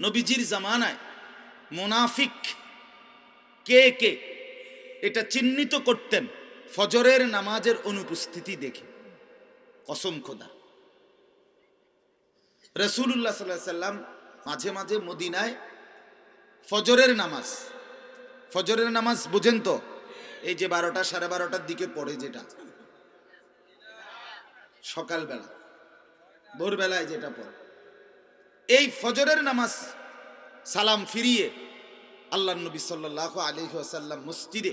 নবীজির জামানায় মোনাফিক কে কে? এটা চিহ্নিত করতেন ফজরের নামাজের অনুপস্থিতি দেখে। কসম খোদা। রসুল্লাহ সাল্লাহ সাল্লাম মাঝে মাঝে মদিনায় ফজরের নামাজ। ফজরের নামাজ বুঝেন তো? এই যে বারোটা, সাড়ে বারোটার দিকে পড়ে যেটা। সকালবেলা, ভোরবেলায় যেটা পড়ে। এই ফজরের নামাজ সালাম ফিরিয়ে আল্লাহ নবী সাল্লাহ আলহি আসাল্লাম মসজিদে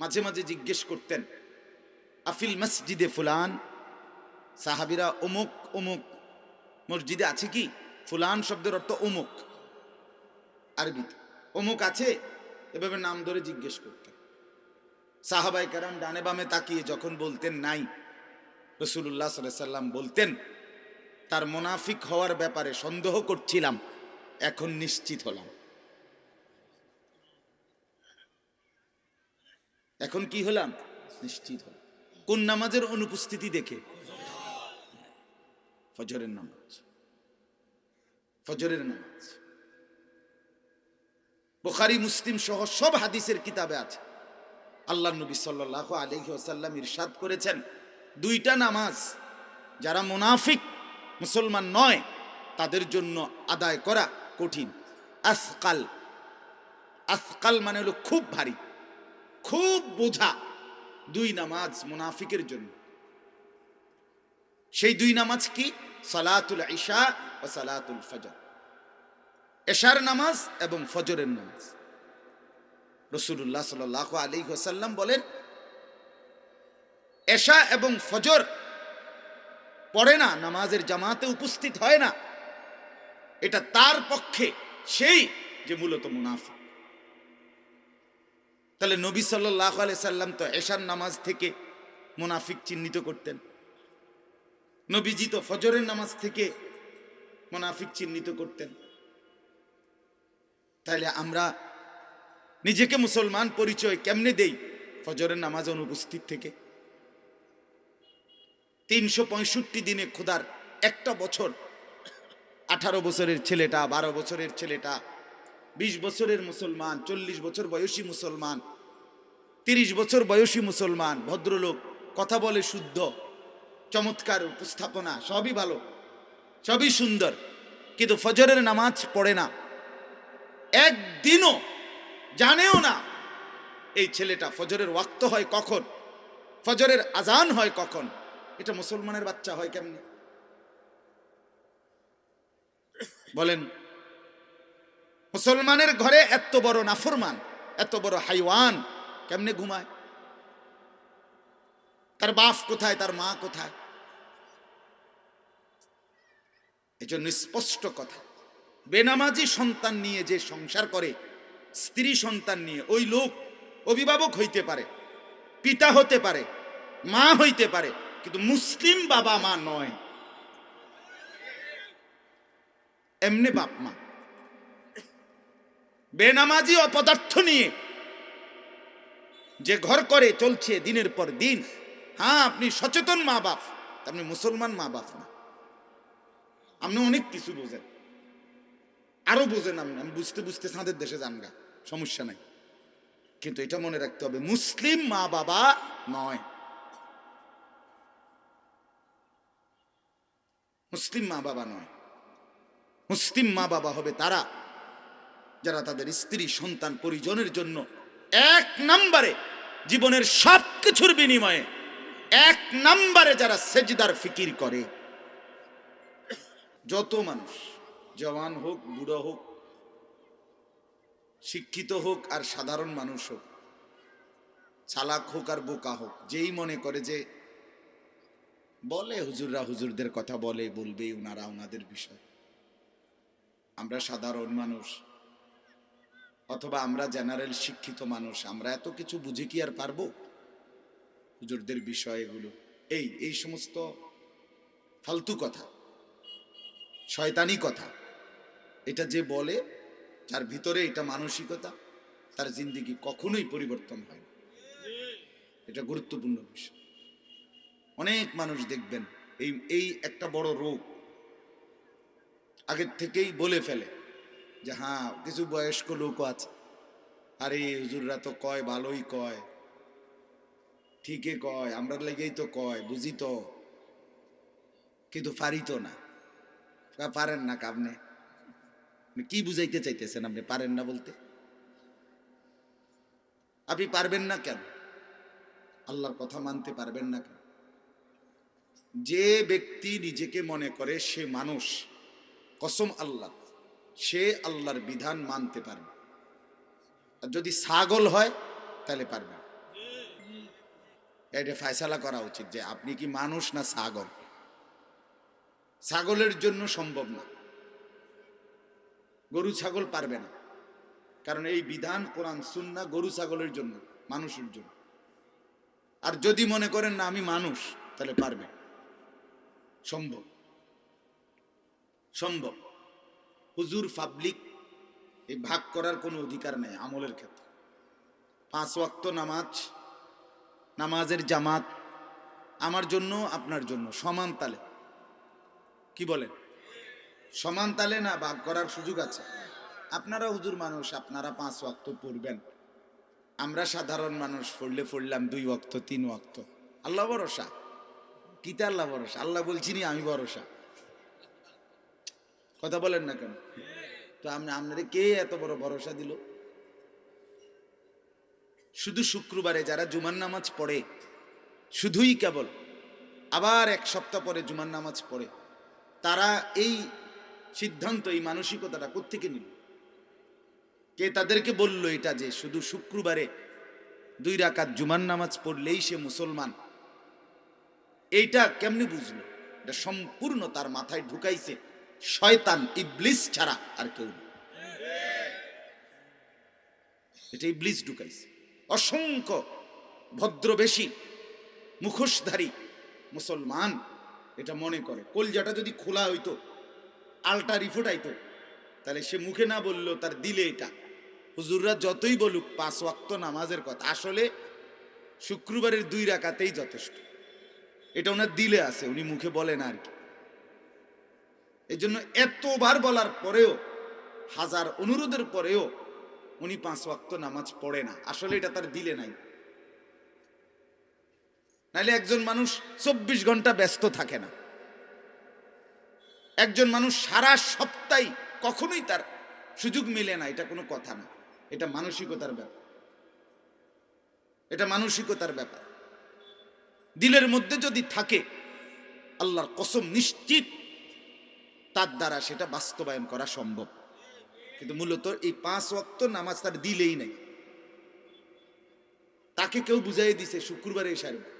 মাঝে মাঝে জিজ্ঞেস করতেন, আফিল মসজিদে ফুলান? সাহাবিরা অমুক অমুক, মসজিদে আছে কি? ফুলান শব্দের অর্থ অমুক। আরবিতে, অমুক আছে? এভাবে নাম ধরে জিজ্ঞেস করতেন। সাহাবাই কারাম ডানে বামে তাকিয়ে যখন বলতেন নাই রসুল্লাহ সাল্লাম বলতেন তার মোনাফিক হওয়ার ব্যাপারে সন্দেহ করছিলাম, এখন নিশ্চিত হলাম। এখন কি হলাম? নিশ্চিত হলাম। কোন নামাজের অনুপস্থিতি দেখে? ফজরের নামাজ। ফজরের নামাজ। বুখারি, মুসলিম সহ সব হাদিসের কিতাবে আছে। আল্লাহ নবী সাল্লাহ আলহি ইরশাদ করেছেন, দুইটা নামাজ যারা মুনাফিক মুসলমান নয়, তাদের জন্য আদায় করা কঠিন। আসকাল। আসকাল মানে হলো খুব ভারী, খুব বোঝা দুই নামাজ মুনাফিকের জন্য। সেই দুই নামাজ কি? সালাতুল ইশা ও সালাতুল ফজর। এশার নামাজ এবং ফজরের নামাজ। রসুল্লাহ সাল আলী হোসাল্লাম বলেন, এশা এবং ফজর পড়ে না, নামাজের জামাতে উপস্থিত হয় না। এটা তার পক্ষে সেই যে মূলত মুনাফা। তাহলে নবী সাল্লাহ সাল্লাম তো এশার নামাজ থেকে মুনাফিক চিহ্নিত করতেন। নবীজি তো ফজরের নামাজ থেকে মুনাফিক চিহ্নিত করতেন। তাহলে আমরা নিজেকে মুসলমান পরিচয় কেমনে দেই ফজরের নামাজ অনুপস্থিত থেকে? তিনশো পঁয়ষট্টি দিনে খোদার একটা বছর, আঠারো বছরের ছেলেটা, বারো বছরের ছেলেটা, বিশ বছরের মুসলমান, চল্লিশ বছর বয়সী মুসলমান, তিরিশ বছর বয়সী মুসলমান, ভদ্রলোক, কথা বলে শুদ্ধ, চমৎকার উপস্থাপনা, সবই ভালো, সবই সুন্দর, কিন্তু ফজরের নামাজ পড়ে না। একদিনও জানেও না এই ছেলেটা ফজরের ওয়াক্ত হয় কখন, ফজরের আজান হয় কখন। এটা মুসলমানের বাচ্চা হয় কেমনি? বলেন, মুসলমানের ঘরে এত বড় নাফরমান, এত বড় হাইওয়ান কেমনে ঘুমায়? তার বাপ কোথায়, তার মা কোথায়? এই জন্য স্পষ্ট কথা, বেনামাজি সন্তান নিয়ে যে সংসার করে, স্ত্রী সন্তান নিয়ে, ওই লোক অভিভাবক হইতে পারে, পিতা হতে পারে, মা হইতে পারে কিন্তু মুসলিম বাবা মা নয়। এমনি বাপ মা। বেনামাজি অপদার্থ নিয়ে যে ঘর করে চলছে দিনের পর দিন হ্যাঁ আপনি সচেতন মা বাপ আপনি মুসলমান মা বাপ না। আপনি অনেক কিছু বোঝেন। আরও বোঝেন আপনি, আমি বুঝতে বুঝতে সাঁদের দেশে যান সমস্যা নাই। কিন্তু এটা মনে রাখতে হবে, মুসলিম মা বাবা নয়। মুসলিম মা বাবা নয়। মুসলিম মা বাবা হবে তারা, যারা তাদের স্ত্রী, সন্তান পরিজনের জন্য এক নাম্বারে জীবনের সব কিছুর বিনিময়ে এক নাম্বারে যারা সেজদার ফিকির করে। যত মানুষ, জওয়ান হোক, বুড়ো হোক, শিক্ষিত হোক আর সাধারণ মানুষ হোক, চালাক হোক আর বোকা হোক, যেই মনে করে যে বলে, হুজুররা হুজুরদের কথা বলে, বলবে ওনারা ওনাদের বিষয়। আমরা সাধারণ মানুষ, অথবা আমরা জেনারেল শিক্ষিত মানুষ, আমরা এত কিছু বুঝে কি আর পারব? হুজুরদের বিষয় এগুলো। এই এই সমস্ত ফালতু কথা, শয়তানি কথা, এটা যে বলে, যার ভিতরে এটা মানসিকতা, তার জিন্দিগি কখনোই পরিবর্তন হয় এটা গুরুত্বপূর্ণ বিষয়। অনেক মানুষ দেখবেন, এই এই একটা বড় রোগ আগের থেকেই বলে ফেলে যে হ্যাঁ কিছু বয়স্ক লোকও আছে। আরে, হুজুররা তো কয়, ভালোই কয়। ঠিকই কয়, আমরা লেগেই তো কয়, বুঝি তো। কিন্তু পারি তো না। পারেন না আপনি কি বুঝাইতে চাইতেছেন আপনি, পারেন না বলতে? আপনি পারবেন না কেন? আল্লাহর কথা মানতে পারবেন না কেন? যে ব্যক্তি নিজেকে মনে করে সে মানুষ, কসম আল্লাহ, সে আল্লাহর বিধান মানতে পারবে। আর যদি ছাগল হয়, তাহলে পারবে এটা ফয়সালা করা উচিত যে আপনি কি মানুষ না ছাগল? ছাগলের জন্য সম্ভব না। গরু, ছাগল পারবে না। কারণ এই বিধান, কোরআন সুন্না গরু, ছাগলের জন্য, মানুষের জন্য। আর যদি মনে করেন না আমি মানুষ, তাহলে পারবে সম্ভব। সম্ভব। হুজুর পাবলিক এই ভাগ করার কোনো অধিকার নেই আমলের ক্ষেত্রে। পাঁচ ওয়াক্ত নামাজ, নামাজের জামাত আমার জন্য, আপনার জন্য, সমান তালে। কি বলেন? সমান তালে না ভাগ করার সুযোগ আছে? আপনারা হুজুর মানুষ, আপনারা পাঁচ ওয়াক্ত পড়বেন। আমরা সাধারণ মানুষ, পড়লে পড়লাম দুই ওয়াক্ত, তিন ওয়াক্ত। আল্লাহ ভরসা। কিতা আল্লাহ ভরসা? আল্লাহ বলছি নি, আমি ভরসা। কথা বলেন না কেন? তো আপনি আপনাদের কে এত বড় ভরসা দিল? শুধু শুক্রবারে যারা জুমার নামাজ পড়ে, শুধুই কেবল আবার এক সপ্তাহ পরে জুমার নামাজ পড়ে, তারা এই সিদ্ধান্ত, এই মানসিকতাটা কোত্থেকে নিল? কে তাদেরকে বলল এটা যে শুধু শুক্রবারে দুই রাকাত জুমার নামাজ পড়লেই সে মুসলমান এইটা কেমনি বুঝলো? এটা সম্পূর্ণ তার মাথায় ঢুকাইছে শয়তান, ইবলিস ছাড়া আর কেউ না। এটা ইবলিস ঢুকাইছে। অসংখ্য ভদ্রবেশী, মুখোশধারী মুসলমান এটা মনে করে। কলজাটা যদি খোলা হইতো, আলটা রিফোর্ট আইতো তাহলে সে মুখে না বলল তার দিলে এটা। হুজুররা যতই বলুক পাঁচ ওয়াক্ত নামাজের কথা, আসলে শুক্রবারের দুই রাকাতেই যথেষ্ট। এটা ওনার দিলে আছে, উনি মুখে বলেন আর কি। এই জন্য এতবার বলার পরেও, হাজার অনুরোধের পরেও উনি পাঁচ ওয়াক্ত নামাজ পড়ে না। আসলে এটা তার দিলে নাই। নাহলে একজন মানুষ চব্বিশ ঘণ্টা ব্যস্ত থাকে না। একজন মানুষ সারা সপ্তাহে কখনোই তার সুযোগ মিলে না, এটা কোনো কথা না। এটা মানসিকতার ব্যাপার। এটা মানসিকতার ব্যাপার। দিলের মধ্যে যদি থাকে, আল্লাহর কসম নিশ্চিত তার দ্বারা সেটা বাস্তবায়ন করা সম্ভব। কিন্তু মূলত এই পাঁচ অক্ত নামাজ তার দিলেই নাই। তাকে কেউ বুঝাই দিছে, শুক্রবারে সারবে